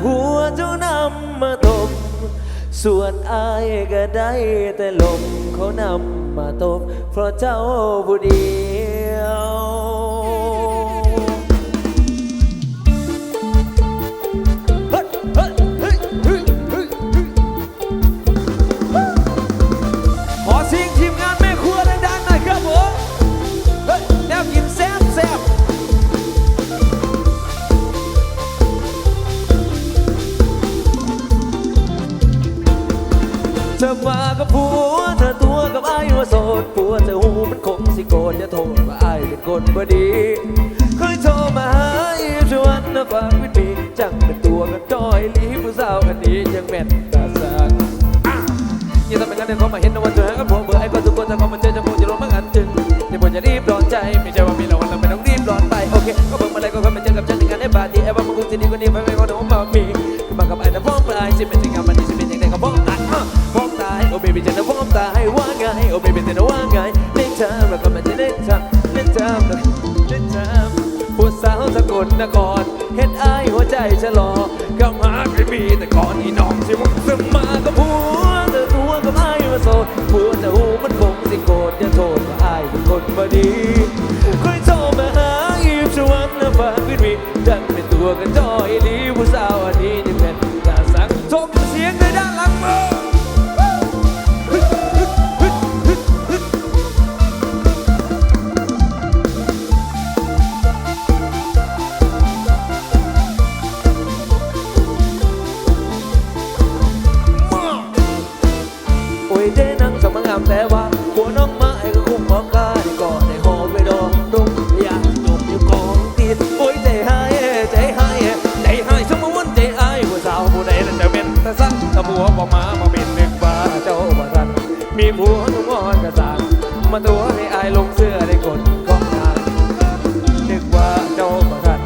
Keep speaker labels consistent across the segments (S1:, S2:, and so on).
S1: ผัวเจ้านำมาตบส่วนอายก็ได้แต่ลมเขานำมาตบเพราะเจ้าผู้ดี คงสิโกนอย่าโทษว่าไอ้ายเป็นคนบ่ดีเคยโทรมาหาอีชวนนะฝากวิธีจังเป็นตัวกันจอยลีผู้สาวอันนี้ยังแม่นตาสักย่าทำเป็นงั้นเดี๋ยวเข้ามาเห็นนะว่าเธอกับผัวเบื่อไอ้คนทุกคนถ้าเข้ามาเจอจะคงจะรู้มั้งอันจึงเดี๋ยวผมจะรีบร้อนใจไม่ใช่ว่ามีรางวัลเราไม่ต้องรีบร้อนไปโอเคก็เบิ่งมาเลยก็ค่อยมาเจอกับฉันในงานในปาร์ตี้ไอ้ว่ามึงคงจะดีกว่านี้ไม่ไม่ก็ต้องมามีมากับไอ้นะพร้อมตายสิเป็นจริงงานมันนี่สิเป็นยังไงก็พร้อมตายพร้อมตายโอ้เบบี้จะนะพร้อมตายว่าไงโอ้เบบี้จะนะว่าไงเล่นเธอแล้วก็มันจะเล่น กลนครเห็นอายหัวใจชะลอก็มาไม่มีแต่ก่อนที่น้องสิมึงซึมมากับผัวเธอตัวกับอายมาโสดผัวจะหูมันคงสิโกรธอย่าโทษว่าอายเป็นคนบ่ดีค่อยโทรมาหาอีฟชวนนะฝากวินวีดันเป็นตัวกันจอ มาบ่เป็นนึกว่าเจ้าบ่ทันมีผัวทุกคนกระสังมาตัวให้อายลงเสื้อได้กดของงานนึกว่าเจ้าบ่ทัน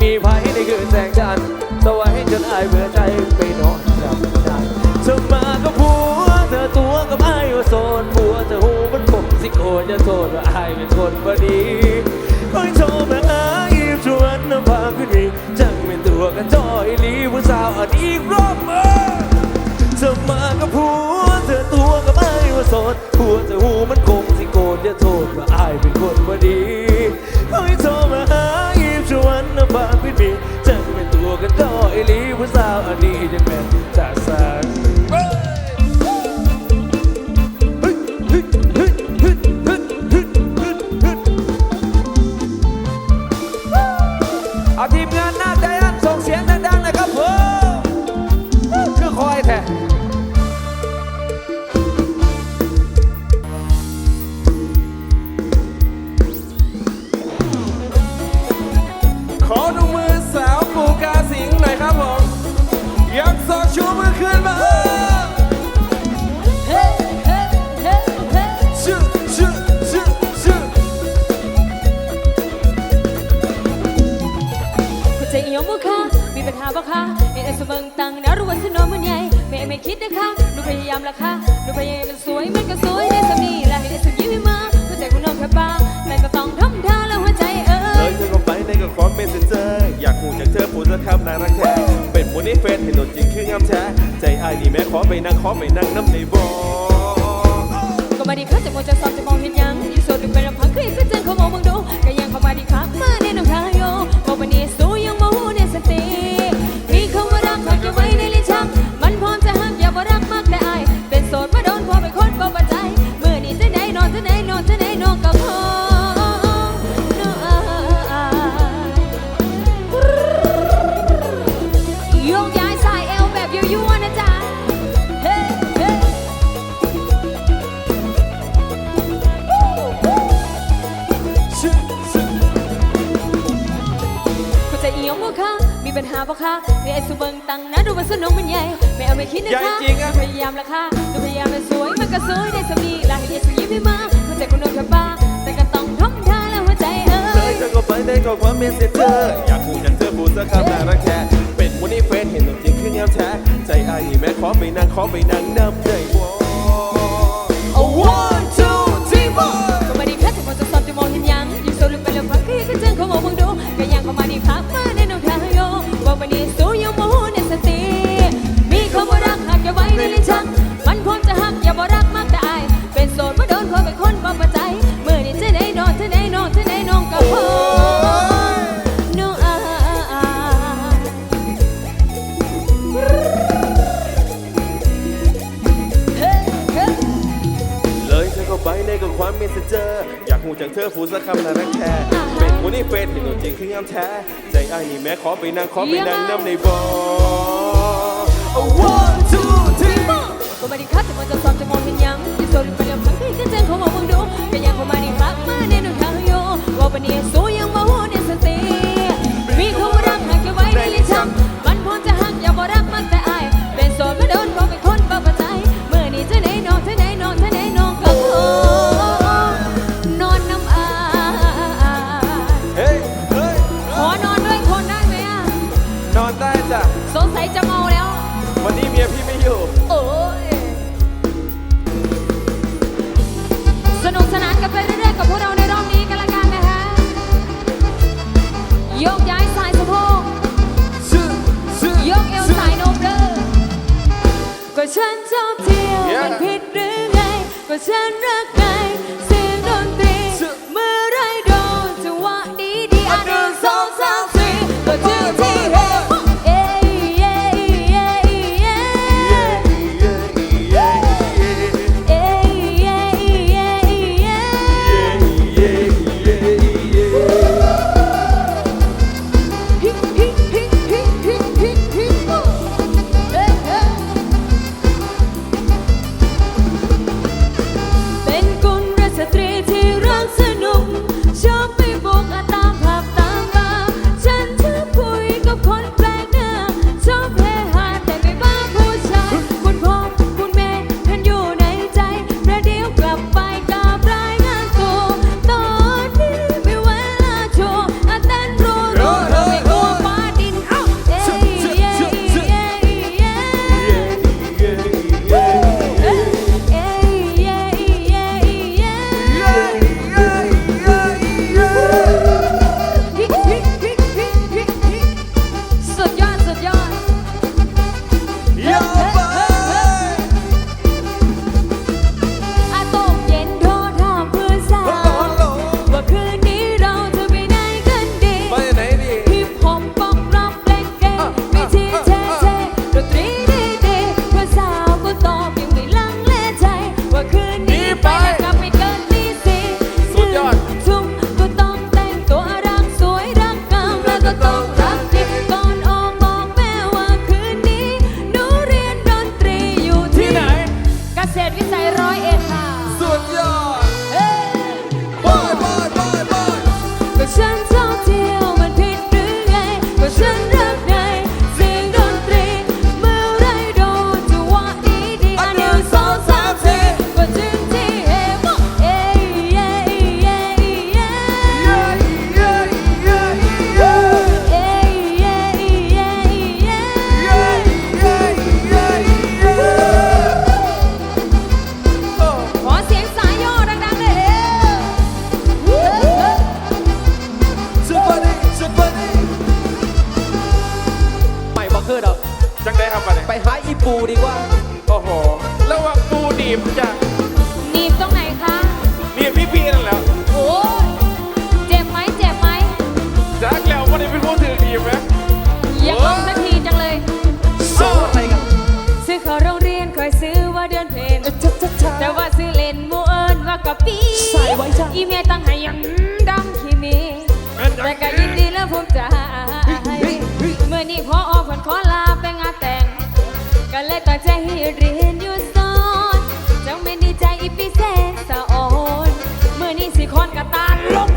S1: มีไผในคืนแสงจันทร์สวัยจนอายเบื่อใจไปนอนกับนายเธอมากับผัวเธอตัวกับอายว่าโซนผัวเธอหูมันคงสิโกนอย่าโทษว่าอายเป็นคนบ่ดีคอยโทรมาหาอีฟชวนน้ำพาขึ้นวีจังเป็นตัวกันจอยลีผู้สาวอันอีกรอบเออ มากับผัวเธอตัวกับไอ้ว่าโสดผัวเธอหูมันคงสิโกรธอย่าโทษว่าไอ้ายเป็นคนบ่ดีเฮ้ยโทรมาหาอีฟชวนน้ำบางพิธีจังเป็นตัวกันดอยลีผู้สาวอันนี้จังแม่น บ่คะเห็นไอ้สมองตังนะรู้
S2: ว่าฉันนอนมันใหญ่แม่
S3: ไม่คิดนะคะหนูพยายามละค่ะหนูพยายามมันสวยมันก็สวยได้สามีและให้ได้สุดยิ้มมาหัวใจคุณน้องแค่บ้าแม่ก็ต้องทำท่าแล้วหัวใจเออ
S2: เลยจะลงไปในกับความเมสเซนเจอร์อยากหูจากเธอปูดสักคำนางรักแท้เป็นมูนี้เฟนเห็นหนจริงคืองามแท้ใจอายนี่แม่ขอไปนั่งขอไปนั่งน้ำในบ่อ
S3: ก็ไมาดีค่ะจะมองจะสอบจะมองเห็นยัง นจะไหนนอนจะไหนนอนก็พอเนาะอายโยกย้ายสายเอวแบบยั่วๆนะจ๊ะเฮ้เฮ้เข้าใจอียงบ่คะมีปัญหาบ่คะมีไอ้สุเบิงตังนะดูมันสนุกมันใหญ่ไม่เอาไม่คิดนะคะ
S2: ใหญ่จริงอะ
S3: พยายามละค่ะดูพยายามมันสวยมันก็สวยได้สำนีลาให้เยสุยิ้มให้มา ใจคนโดนแค่บ้าแต่ก็ต้องทำท่าแล้วหัวใจเอ้
S2: เลยยเธอก็ไปในก็ขอเมสเซนเจอร์อยากหูจากเธอพูดสักคำน่ารักแท้เป็นมูนี่เฟนเห็นตัวจริงคืองามแท้ใจอายนี่แม่ขอไปนั่งขอไปนั่งน้ำในบ่อ
S3: โอ้ one two three four ก็มาดีครับจะมองจะสอบจะมองเห็นยังอยู่โซลุไปแล้วพักคือก็เจอเขามองมึงดูก็ยังเข้ามาดีครับมาในน้องทางโยว่าวันนี้สู้ยัง จากเธ
S2: อผู้สักคำน่านแท้เป็นคนที่เฟนเห็นตัวจริงคืองามแท้ ใจอายนี่แม้ขอไปนั่งขอไปนั่งน้ำในบ่อ
S3: one two three four ก็มาดีครับจะมองจะสอบจะมองเห็นยังที่โซนไปแล้วพังที่ก็เจนเขามองมึงดูก็ยังเขามาดีครับมาในหนึ่งทางโยว่าปนนี้สู้ ยกย้ายสายสะโพก
S2: ชื่อชื่อย
S3: กเอวสายโนมเด้อก็ฉันชอบเที่ยว
S2: Yeah
S3: มันผิดหรือไงก็ฉันรักันนี้เป็น
S2: ผู้ถือดีไหม
S3: ยากลองสักทีจังเลย
S1: สู้
S3: อะไรกันซื้อขอโรงเรียนคอยซื้อว่าเดือนเพนแต่ว่าซื้อเล่นมูเอิญว่ากะป
S2: ปี้
S3: อีเมตั้งให้ยังดังขี้มีแต่ก็ยินดีและภูมิใจเมื่อนี้พอออกผนขอลาไปงานแต่ง ก็เลยต่งใจให้เรียนอยู่ซนจังไม่ดีใจอีปีเซนสะอ่อนเมื่อนี้สิ
S2: คอนกระตา
S3: ลง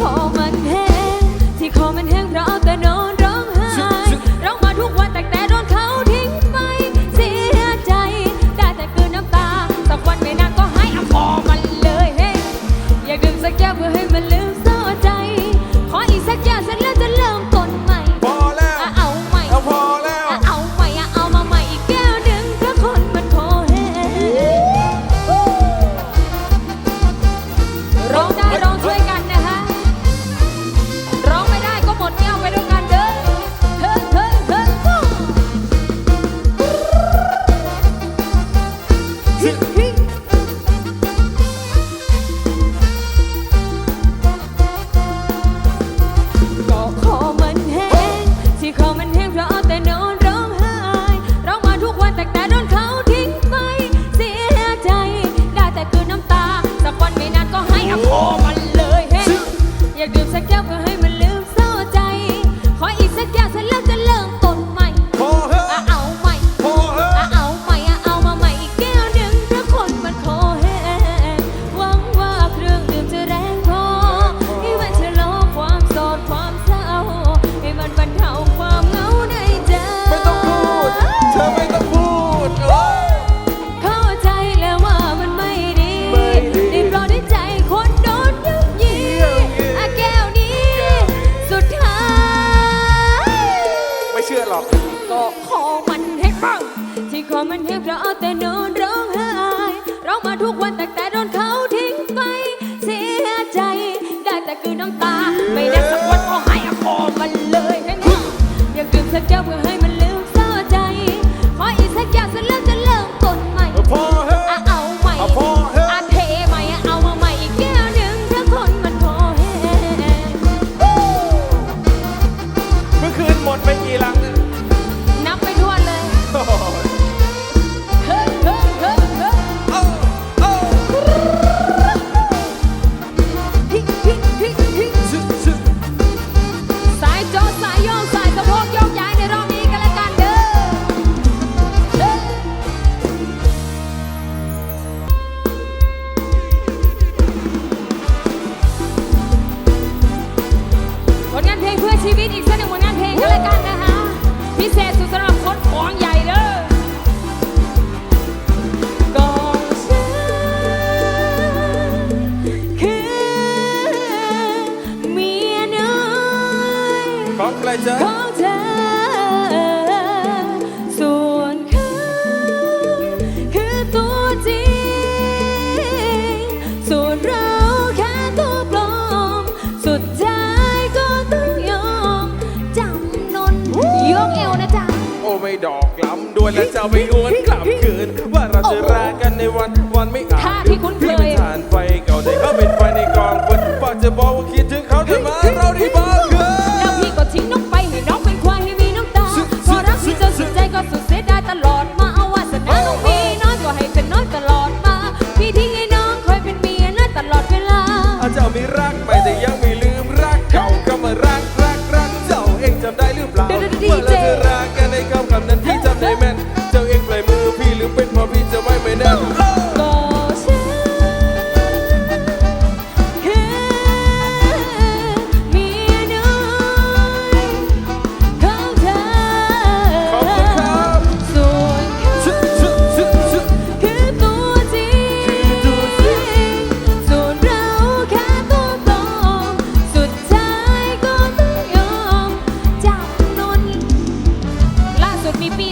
S3: 好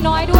S3: น้อ
S2: ยด้วย